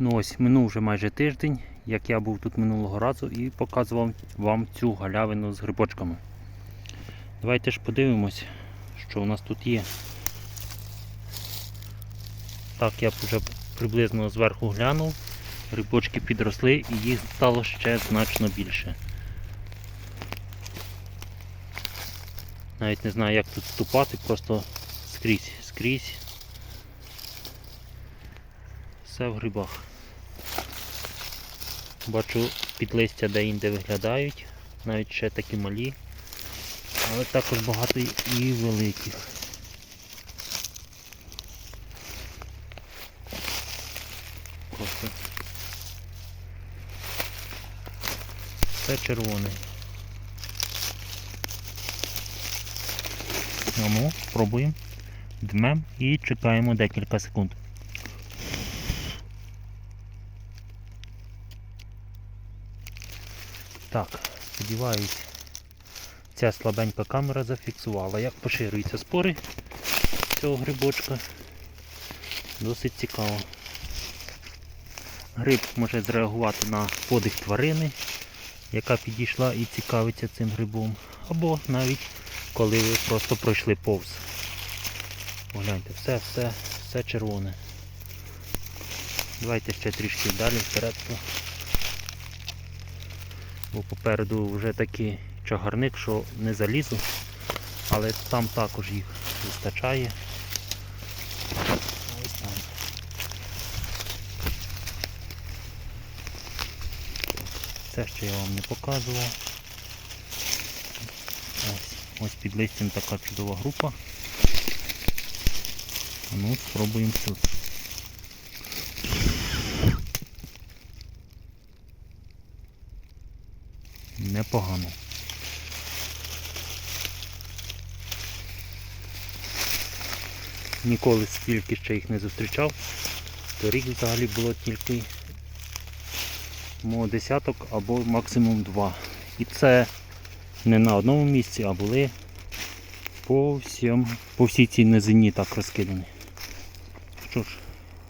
Ну ось, минув вже майже тиждень, як я був тут минулого разу і показував вам цю галявину з грибочками. Давайте ж подивимось, що у нас тут є. Так, я вже приблизно зверху глянув. Грибочки підросли і їх стало ще значно більше. Навіть не знаю, як тут ступати, просто скрізь, скрізь. Все в грибах. Бачу підлистя де-інде виглядають, навіть ще такі малі, але також багато і великих. Просто все червоне. Ну, ну, пробуємо. Дмем і чекаємо декілька секунд. Так, сподіваюсь, ця слабенька камера зафіксувала, як поширюються спори цього грибочка. Досить цікаво. Гриб може зреагувати на подих тварини, яка підійшла і цікавиться цим грибом, або навіть коли ви просто пройшли повз. Погляньте, все, все, все червоне. Давайте ще трішки далі вперед. Бо попереду вже такий чагарник, що не залізу, але там також їх вистачає. Ось там. Це ще я вам не показував. Ось, ось під листям така чудова група. Ну, спробуємо тут. Непогано. Ніколи стільки ще їх не зустрічав. Торік взагалі було тільки десяток або максимум два. І це не на одному місці, а були по, всім, по всій цій низині так розкидані. Що ж,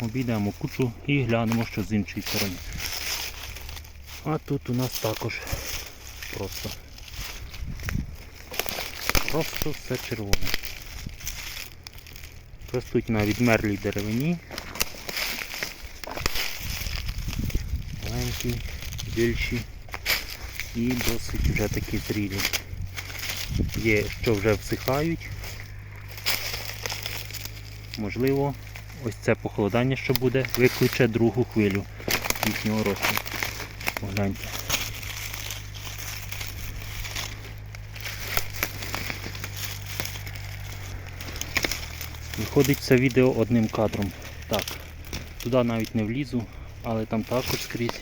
обійдемо кучу і глянемо, що з іншої сторони. А тут у нас також просто просто все червоне. Ростуть на відмерлій деревині. Маленькі, більші і досить вже такі зрілі. Є, що вже всихають. Можливо, ось це похолодання, що буде, викличе другу хвилю їхнього росту. Погляньте. Виходить це відео одним кадром. Так, туди навіть не влізу, але там також скрізь.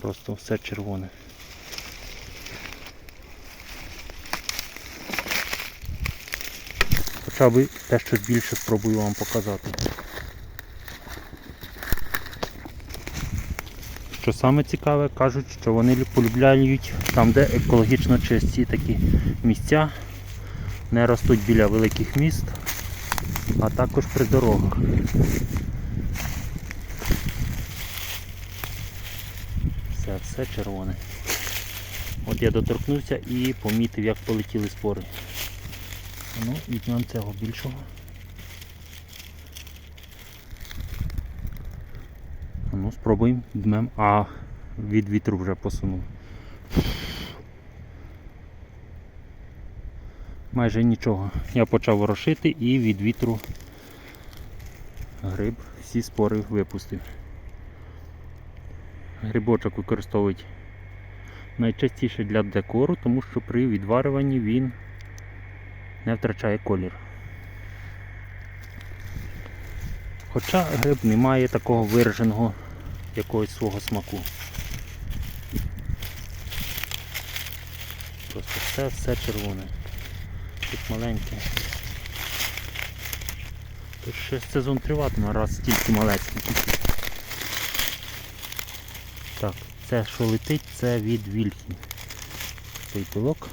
Просто все червоне. Хоча б те, що більше спробую вам показати. Що саме цікаве, кажуть, що вони полюбляють там, де екологічно чисті такі місця, не ростуть біля великих міст, а також при дорогах. Все, все червоне. От я доторкнувся і помітив, як полетіли спори. Ну, візьмемо цього більшого. Ну, спробуємо дмем. А, від вітру вже посунув. Майже нічого. Я почав ворошити і від вітру гриб всі спори випустив. Грибочок використовують найчастіше для декору, тому що при відварюванні він не втрачає колір. Хоча гриб не має такого вираженого якогось свого смаку. Просто все все червоне. Тут маленьке. Тут ще сезон триватиме, раз тільки малесенький. Так, це що летить, це від вільхи. Той пилок.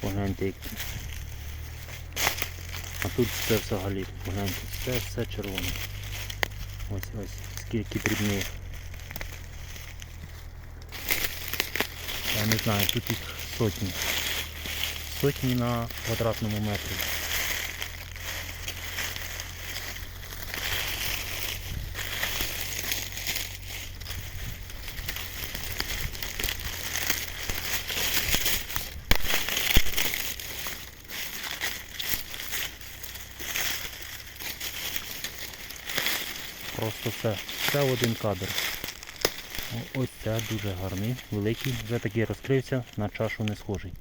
Погляньте який. А тут це взагалі, погляньте, це все червоне. Ось ось, скільки дрібних. Я не знаю, тут їх сотні. Сотні на квадратному метрі. Просто все, все один кадр. Ось це дуже гарний, великий, вже такий розкрився, на чашу не схожий.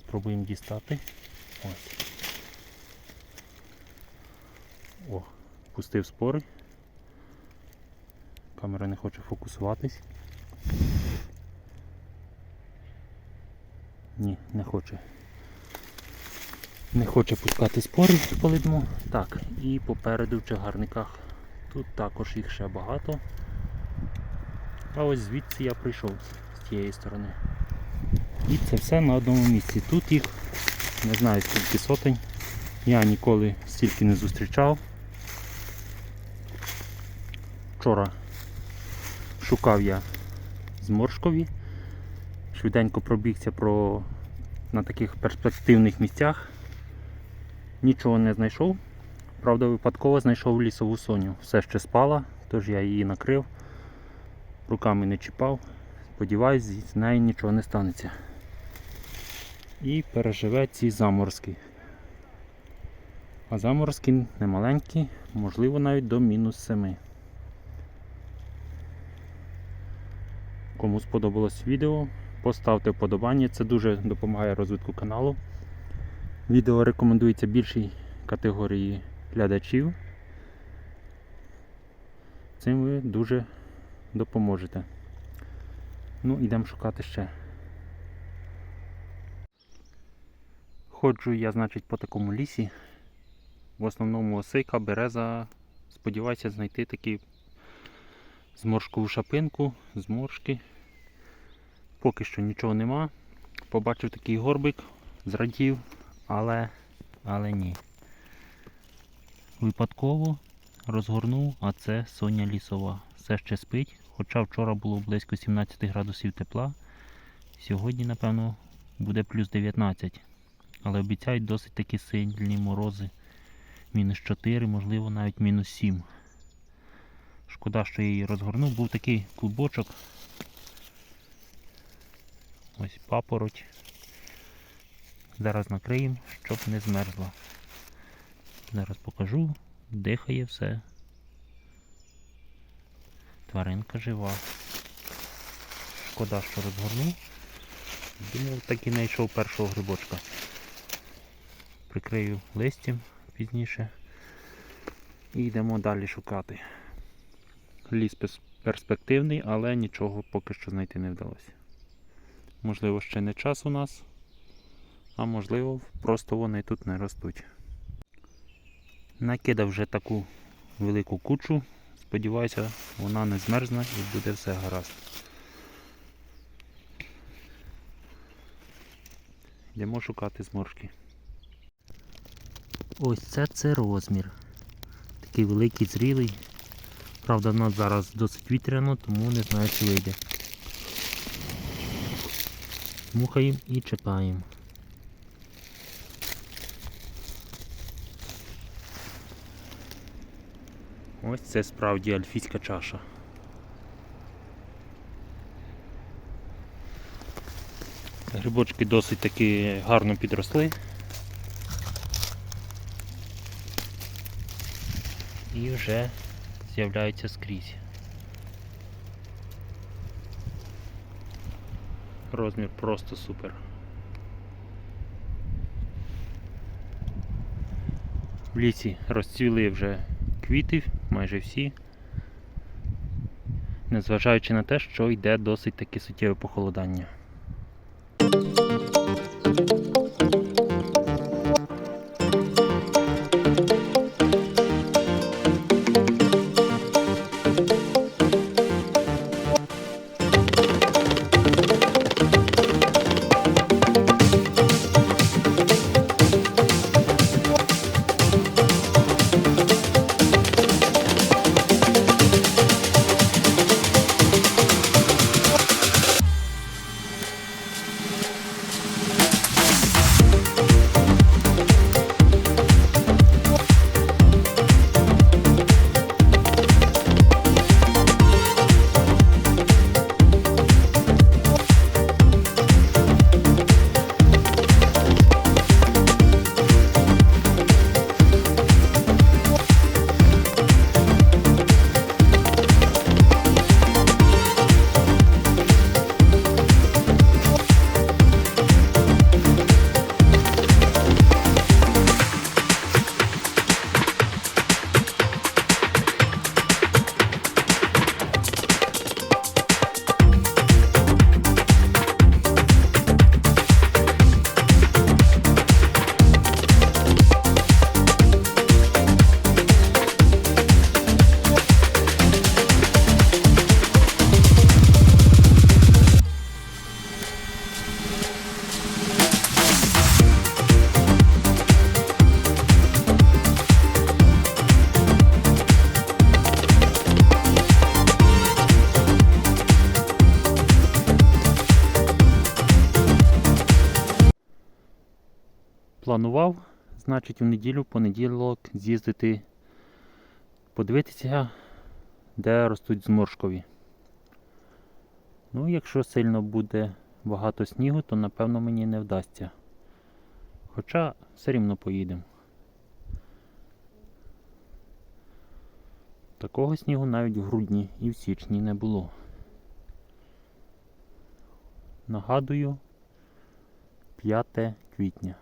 Спробуємо дістати. Ось. О, пустив спори. Камера не хоче фокусуватись. Ні, не хоче. Не хоче пускати спори по лидму. Так, і попереду в чагарниках. Тут також їх ще багато. А ось звідси я прийшов з тієї сторони. І це все на одному місці. Тут їх не знаю скільки сотень. Я ніколи стільки не зустрічав. Вчора шукав я зморшкові. Швиденько пробігся про на таких перспективних місцях. Нічого не знайшов. Правда, випадково знайшов лісову соню. Все ще спала, тож я її накрив, руками не чіпав. Сподіваюсь, з нею нічого не станеться. І переживе ці заморозки. А заморозки немаленькі, можливо навіть до мінус 7. Кому сподобалось відео, поставте вподобання, це дуже допомагає розвитку каналу. Відео рекомендується більшій категорії глядачів. Цим ви дуже допоможете. Ну, йдемо шукати ще. Ходжу я, значить, по такому лісі. В основному осика, береза. Сподіваюся знайти такі зморшкову шапинку, зморшки. Поки що нічого нема. Побачив такий горбик, зрадів, але, але ні. Випадково розгорнув, а це соня лісова. Все ще спить, хоча вчора було близько 17 градусів тепла. Сьогодні, напевно, буде плюс 19. Але обіцяють досить такі сильні морози. Мінус 4, можливо навіть мінус 7. Шкода, що я її розгорнув. Був такий клубочок. Ось папороть. Зараз накриємо, щоб не змерзла. Зараз покажу. Дихає все. Тваринка жива. Шкода, що розгорнув. Думав, так і знайшов першого грибочка. Прикрию листям пізніше. І йдемо далі шукати. Ліс перспективний, але нічого поки що знайти не вдалося. Можливо, ще не час у нас, а можливо, просто вони тут не ростуть. Накидав вже таку велику кучу. Сподіваюся, вона не змерзне і буде все гаразд. Йдемо шукати зморшки. Ось це це розмір. Такий великий, зрілий. Правда, в нас зараз досить вітряно, тому не знаю, чи вийде. Мухаємо і чекаємо. Ось це справді альфійська чаша. Грибочки досить таки гарно підросли. І вже з'являються скрізь. Розмір просто супер. В лісі розцвіли вже квіти, майже всі. Незважаючи на те, що йде досить таке суттєве похолодання. Планував, значить, в неділю, понеділок з'їздити, подивитися, де ростуть зморшкові. Ну, якщо сильно буде багато снігу, то напевно мені не вдасться. Хоча все рівно поїдемо. Такого снігу навіть в грудні і в січні не було. Нагадую, 5 квітня.